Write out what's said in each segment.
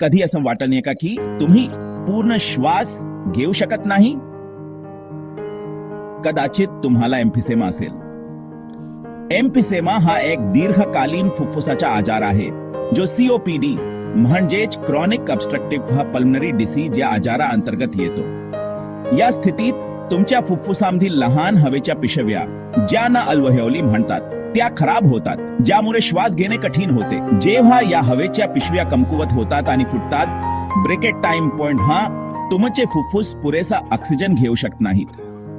कधी असं वाटत नाही का की तुम्ही पूर्ण श्वास घेऊ शकत नाही? कदाचित तुम्हाला एम्फिसेमा असेल. एम्फिसेमा हा एक दीर्घकालीन फुफ्फुसाचा आजार आहे जो सीओपीडी म्हणजेच क्रॉनिक ऑब्स्ट्रक्टिव्ह पल्मनरी डिसीज या आजारा अंतर्गत येतो. या स्थितीत तुमच्या फुफ्फुसामधील लहान हवेच्या पिशव्या ज्यांना अल्वहेओली म्हणतात त्या खराब होतात ज्यामुळे श्वास घेणे कठीण होते. जेव्हा या हवेच्या पिशव्या कमकुवत होतात आणि फुटतात ब्रेकेट टाइम पॉइंट हा तुमचे फुफ्फुस पुरेसा ऑक्सिजन घेऊ शकत नाहीत.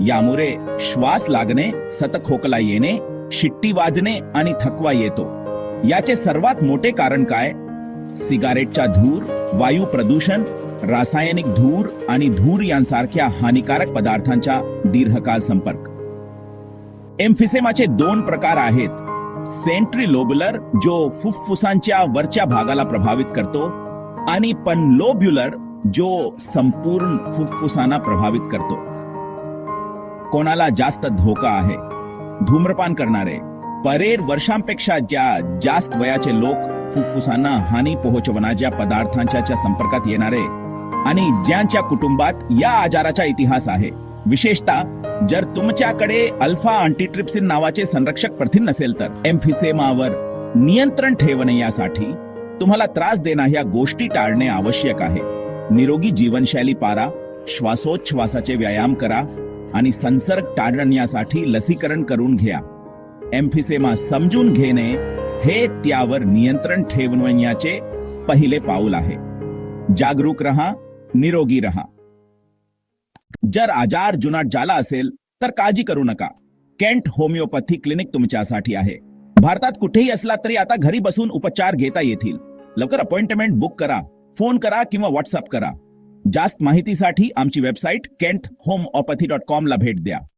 यामुळे श्वास लागणे सतत खोकला येणे शिट्टी वाजणे आणि थकवा येतो. याचे सर्वात मोठे कारण काय? सिगारेटचा धूर वायू प्रदूषण रासायनिक धूर आणि धूर यांसारख्या हानिकारक पदार्थांचा दीर्घकाळ संपर्क. एम्फिसेमाचे दोन प्रकार आहेत. सेंट्री लोब्युलर जो फुफ्फुसांच्या वरच्या भागाला प्रभावित करतो आणि पनलोब्युलर जो संपूर्ण फुफ्फुसांना प्रभावित करतो. कोणाला जास्त धोका आहे? धूम्रपान करणारे परेर वर्षांपेक्षा ज्या जास्त वयाचे लोक फुफ्फुसांना हानी पोहोचवणाऱ्या पदार्थांच्या संपर्कात येणारे आणि ज्यांच्या कुटुंबात या आजाराचा इतिहास आहे. विशेषतः जर तुमच्याकडे अल्फा अँटीट्रिप्सिन नावाचे संरक्षक प्रथिन नसेल तर एम्फिसेमावर नियंत्रण ठेवणे यासाठी तुम्हाला त्रास देणं ह्या गोष्टी टाळणे आवश्यक आहे. निरोगी जीवनशैली पारा श्वासोच्छ्वासाचे व्यायाम करा आणि संसर्ग टाळण्यासाठी लसीकरण करून घ्या. एम्फिसेमा समजून घेणे हे त्यावर नियंत्रण ठेवण्याचे पहिले पाऊल आहे. जागरूक रहा निरोगी रहा. जर आजार जुनाट झाला असेल तर काळजी करू नका. केंट होमिओपॅथी क्लिनिक तुमच्यासाठी आहे. भारतात कुठेही असला तरी आता घरी बसून उपचार घेता येतील. लवकर अपॉइंटमेंट बुक करा फोन करा किंवा व्हॉट्सअप करा. जास्त माहितीसाठी आमची website Kent homeopathy dot com ला भेट द्या.